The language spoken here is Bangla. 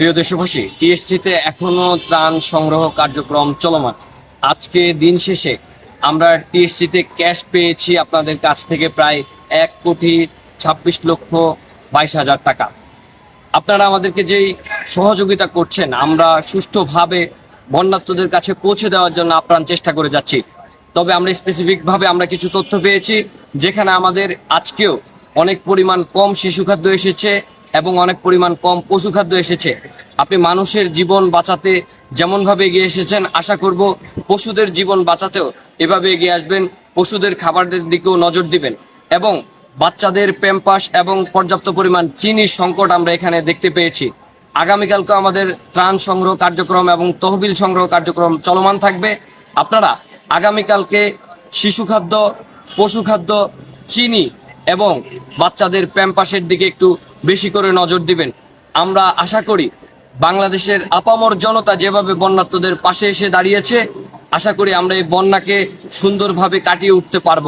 প্রিয় দেশবাসী, টিএসসিতে এখনও ত্রাণ সংগ্রহ কার্যক্রম চলমান। আজকে দিন শেষে আমরা টিএসসিতে ক্যাশ পেয়েছি আপনাদের কাছ থেকে প্রায় এক কোটি ছাব্বিশ লক্ষ বাইশ হাজার টাকা। আপনারা আমাদেরকে যেই সহযোগিতা করছেন, আমরা সুষ্ঠুভাবে বন্যার্থদের কাছে পৌঁছে দেওয়ার জন্য আপ্রাণ চেষ্টা করে যাচ্ছি। তবে আমরা স্পেসিফিকভাবে আমরা কিছু তথ্য পেয়েছি, যেখানে আমাদের আজকেও অনেক পরিমাণ কম শিশু খাদ্য এসেছে এবং অনেক পরিমাণ কম পশু খাদ্য এসেছে। আপনি মানুষের জীবন বাঁচাতে যেমনভাবে এগিয়ে এসেছেন, আশা করব পশুদের জীবন বাঁচাতেও এভাবে এগিয়ে আসবেন। পশুদের খাবারের দিকেও নজর দিবেন এবং বাচ্চাদের প্যাম্পাস এবং পর্যাপ্ত পরিমাণ চিনির সংকট আমরা এখানে দেখতে পেয়েছি। আগামীকালকে আমাদের ত্রাণ সংগ্রহ কার্যক্রম এবং তহবিল সংগ্রহ কার্যক্রম চলমান থাকবে। আপনারা আগামীকালকে শিশু খাদ্য পশু খাদ্য চিনি এবং বাচ্চাদের প্যাম্পাসের দিকে একটু বেশি করে নজর দিবেন। আমরা আশা করি বাংলাদেশের আপামর জনতা যেভাবে বন্যার্থদের পাশে এসে দাঁড়িয়েছে, আশা করি আমরা এই বন্যাকে সুন্দরভাবে কাটিয়ে উঠতে পারব।